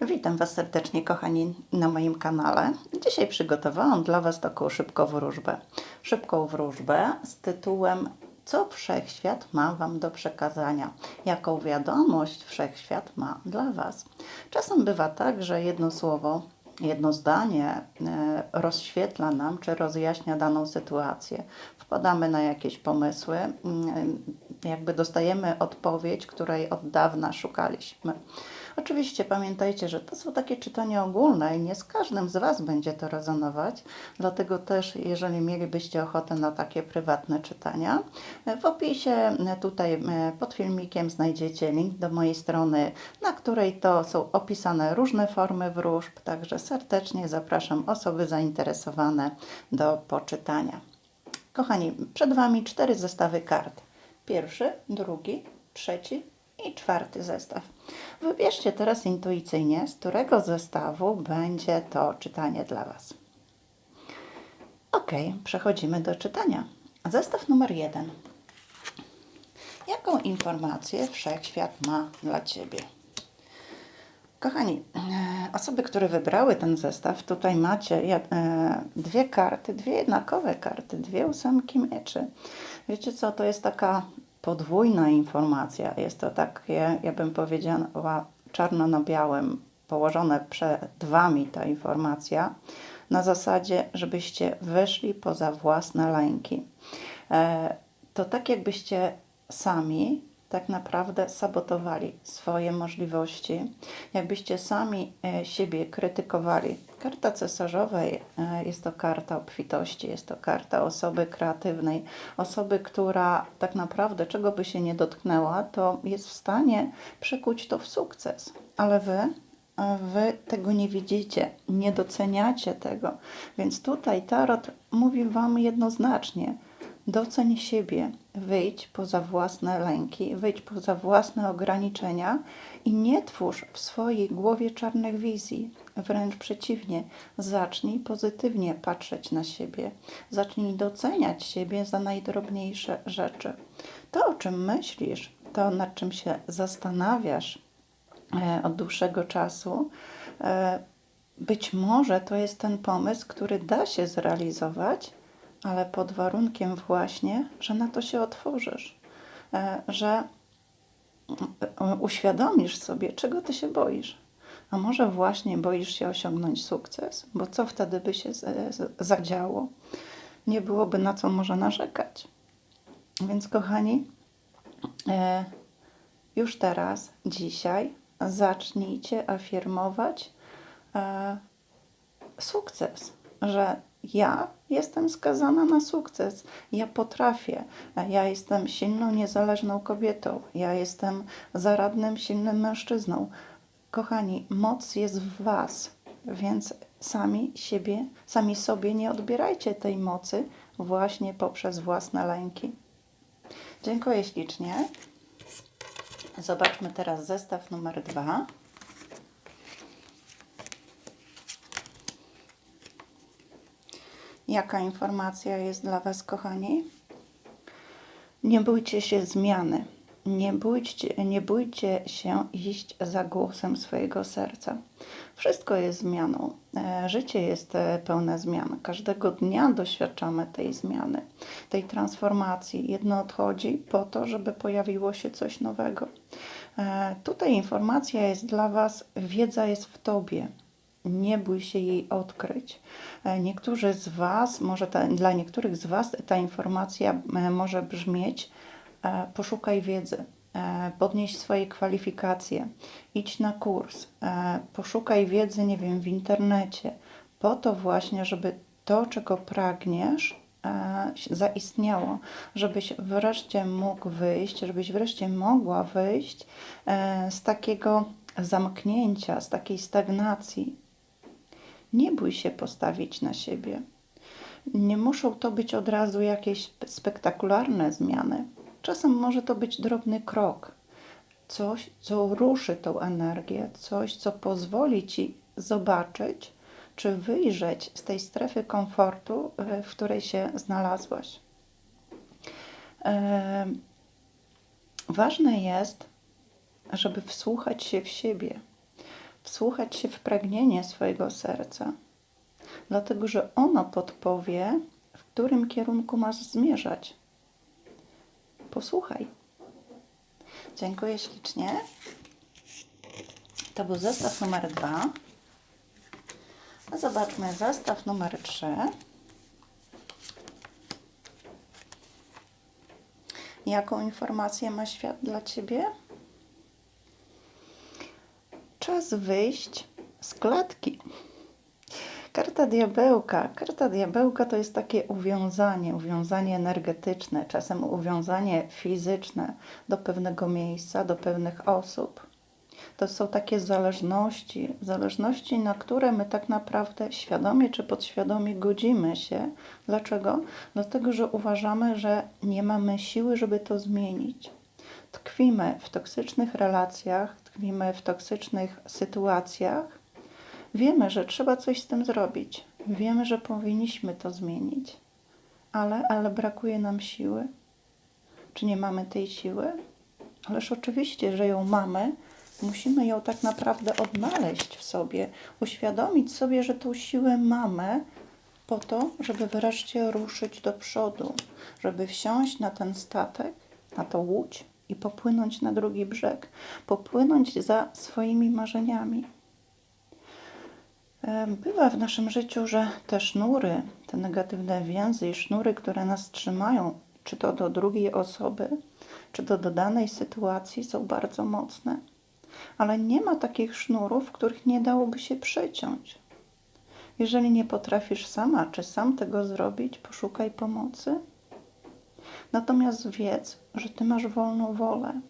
Witam Was serdecznie, kochani, na moim kanale. Dzisiaj przygotowałam dla Was taką szybką wróżbę. Szybką wróżbę z tytułem Co Wszechświat ma Wam do przekazania? Jaką wiadomość Wszechświat ma dla Was? Czasem bywa tak, że jedno słowo, jedno zdanie e, rozświetla nam czy rozjaśnia daną sytuację. Wpadamy na jakieś pomysły, mm, jakby dostajemy odpowiedź, której od dawna szukaliśmy. Oczywiście pamiętajcie, że to są takie czytania ogólne i nie z każdym z Was będzie to rezonować, dlatego też, jeżeli mielibyście ochotę na takie prywatne czytania, w opisie tutaj e, pod filmikiem znajdziecie link do mojej strony, na której to są opisane różne formy wróżb, także serdecznie zapraszam osoby zainteresowane do poczytania. Kochani, przed Wami cztery zestawy kart. Pierwszy, drugi, trzeci i czwarty zestaw. Wybierzcie teraz intuicyjnie, z którego zestawu będzie to czytanie dla Was. Ok, przechodzimy do czytania. Zestaw numer jeden. Jaką informację wszechświat ma dla Ciebie? Kochani, e, osoby, które wybrały ten zestaw, tutaj macie e, dwie karty, dwie jednakowe karty, dwie ósemki mieczy. Wiecie co, to jest taka podwójna informacja. Jest to takie, ja bym powiedziała, czarno na białym, położone przed Wami ta informacja, na zasadzie, żebyście wyszli poza własne lęki. E, to tak, jakbyście sami tak naprawdę sabotowali swoje możliwości, jakbyście sami e, siebie krytykowali. Karta cesarzowej e, jest to karta obfitości, jest to karta osoby kreatywnej, osoby, która tak naprawdę czego by się nie dotknęła, to jest w stanie przekuć to w sukces. Ale wy e, wy tego nie widzicie, nie doceniacie tego. Więc tutaj tarot mówi wam jednoznacznie: Doceń siebie, wyjdź poza własne lęki, wyjdź poza własne ograniczenia i nie twórz w swojej głowie czarnych wizji. Wręcz przeciwnie, zacznij pozytywnie patrzeć na siebie, zacznij doceniać siebie za najdrobniejsze rzeczy. To, o czym myślisz, to, nad czym się zastanawiasz e, od dłuższego czasu, e, być może to jest ten pomysł, który da się zrealizować ale pod warunkiem właśnie, że na to się otworzysz, e, że e, uświadomisz sobie, czego ty się boisz. A może właśnie boisz się osiągnąć sukces, bo co wtedy by się zadziało? Nie byłoby na co może narzekać. Więc, kochani, e, już teraz, dzisiaj, zacznijcie afirmować sukces, że ja jestem skazana na sukces. Ja potrafię. Ja jestem silną, niezależną kobietą. Ja jestem zaradnym, silnym mężczyzną. Kochani, moc jest w Was, więc sami siebie, sami sobie nie odbierajcie tej mocy właśnie poprzez własne lęki. Dziękuję ślicznie. Zobaczmy teraz zestaw numer dwa. Jaka informacja jest dla Was, kochani? Nie bójcie się zmiany. Nie bójcie, nie bójcie się iść za głosem swojego serca. Wszystko jest zmianą. E, życie jest e, pełne zmian. Każdego dnia doświadczamy tej zmiany, tej transformacji. Jedno odchodzi po to, żeby pojawiło się coś nowego. E, tutaj informacja jest dla Was, wiedza jest w Tobie nie bój się jej odkryć. E, niektórzy z Was, może ta, dla niektórych z Was ta informacja e, może brzmieć: e, poszukaj wiedzy, podnieś swoje kwalifikacje, idź na kurs, poszukaj wiedzy, nie wiem, w internecie, po to właśnie, żeby to, czego pragniesz, zaistniało, żebyś wreszcie mógł wyjść, żebyś wreszcie mogła wyjść z takiego zamknięcia, z takiej stagnacji, nie bój się postawić na siebie. Nie muszą to być od razu jakieś spektakularne zmiany. Czasem może to być drobny krok, coś, co ruszy tą energię, coś, co pozwoli ci zobaczyć, czy wyjrzeć z tej strefy komfortu, e, w której się znalazłaś. Ważne jest, żeby wsłuchać się w siebie wsłuchać się w pragnienie swojego serca, dlatego że ono podpowie, w którym kierunku masz zmierzać. Posłuchaj. Dziękuję ślicznie. To był zestaw numer dwa. A zobaczmy zestaw numer trzy. Jaką informację ma świat dla Ciebie? Czas wyjść z klatki. Karta diabełka. Karta diabełka to jest takie uwiązanie, uwiązanie energetyczne, czasem uwiązanie fizyczne do pewnego miejsca, do pewnych osób. To są takie zależności, zależności, na które my tak naprawdę świadomie czy podświadomie godzimy się. Dlaczego? Dlatego, że uważamy, że nie mamy siły, żeby to zmienić. Tkwimy w toksycznych relacjach, tkwimy w toksycznych sytuacjach. Wiemy, że trzeba coś z tym zrobić. Wiemy, że powinniśmy to zmienić, ale, ale brakuje nam siły. Czy nie mamy tej siły? Ależ oczywiście, że ją mamy, musimy ją tak naprawdę odnaleźć w sobie, uświadomić sobie, że tą siłę mamy po to, żeby wreszcie ruszyć do przodu, żeby wsiąść na ten statek, na tą łódź i popłynąć na drugi brzeg, popłynąć za swoimi marzeniami. Bywa w naszym życiu, że te sznury, te negatywne więzy i sznury, które nas trzymają, czy to do drugiej osoby, czy to do danej sytuacji, są bardzo mocne ale nie ma takich sznurów, których nie dałoby się przeciąć. Jeżeli nie potrafisz sama czy sam tego zrobić, poszukaj pomocy. Natomiast wiedz, że ty masz wolną wolę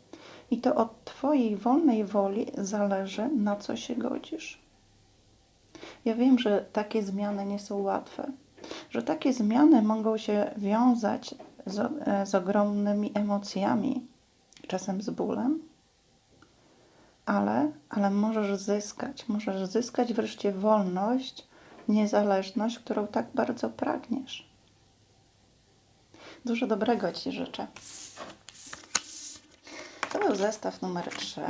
i to od twojej wolnej woli zależy, na co się godzisz. Ja wiem, że takie zmiany nie są łatwe, że takie zmiany mogą się wiązać z, e, z ogromnymi emocjami, czasem z bólem, ale, ale możesz zyskać, możesz zyskać wreszcie wolność, niezależność, którą tak bardzo pragniesz. Dużo dobrego Ci życzę. To był zestaw numer 3,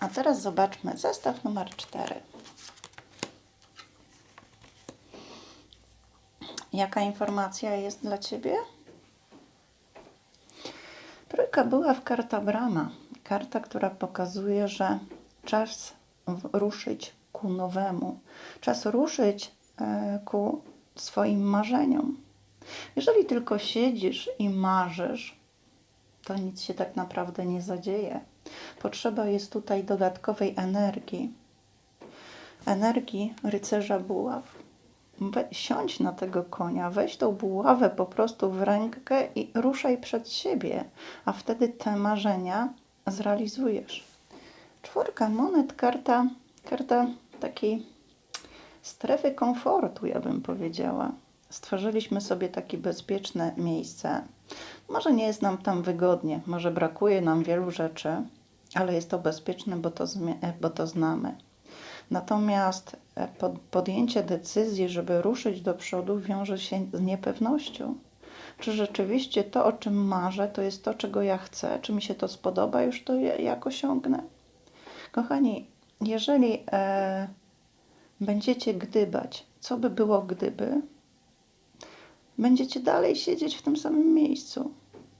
a teraz zobaczmy zestaw numer 4. Jaka informacja jest dla Ciebie? Trójka była w karta brama karta, która pokazuje, że czas ruszyć ku nowemu, czas ruszyć e, ku swoim marzeniom. Jeżeli tylko siedzisz i marzysz, to nic się tak naprawdę nie zadzieje. Potrzeba jest tutaj dodatkowej energii. Energii rycerza buław. We, siądź na tego konia, weź tą buławę po prostu w rękę i ruszaj przed siebie, a wtedy te marzenia zrealizujesz. Czwórka monet, karta, karta takiej strefy komfortu, ja bym powiedziała. Stworzyliśmy sobie takie bezpieczne miejsce. Może nie jest nam tam wygodnie, może brakuje nam wielu rzeczy, ale jest to bezpieczne, bo to, bo to znamy. Natomiast e, podjęcie decyzji, żeby ruszyć do przodu, wiąże się z niepewnością czy rzeczywiście to, o czym marzę, to jest to, czego ja chcę, czy mi się to spodoba, już to jak osiągnę. Kochani, jeżeli e, będziecie gdybać, co by było gdyby, będziecie dalej siedzieć w tym samym miejscu.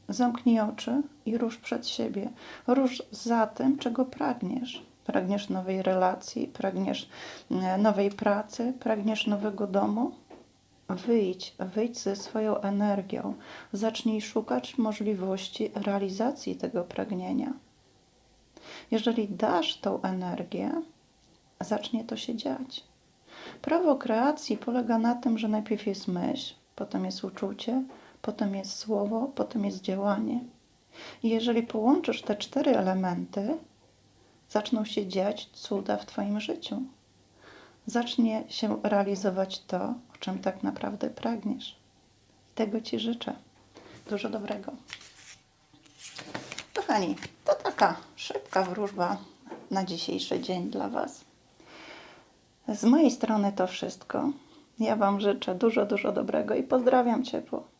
Zamknij oczy i rusz przed siebie. Rusz za tym, czego pragniesz. Pragniesz nowej relacji, pragniesz e, nowej pracy, pragniesz nowego domu, Wyjdź, wyjdź ze swoją energią, zacznij szukać możliwości realizacji tego pragnienia. Jeżeli dasz tą energię, zacznie to się dziać. Prawo kreacji polega na tym, że najpierw jest myśl, potem jest uczucie, potem jest słowo, potem jest działanie. I jeżeli połączysz te cztery elementy, zaczną się dziać cuda w Twoim życiu. Zacznie się realizować to, czym tak naprawdę pragniesz. Tego Ci życzę. Dużo dobrego. Kochani, to taka szybka wróżba na dzisiejszy dzień dla Was. Z mojej strony to wszystko. Ja Wam życzę dużo, dużo dobrego i pozdrawiam ciepło.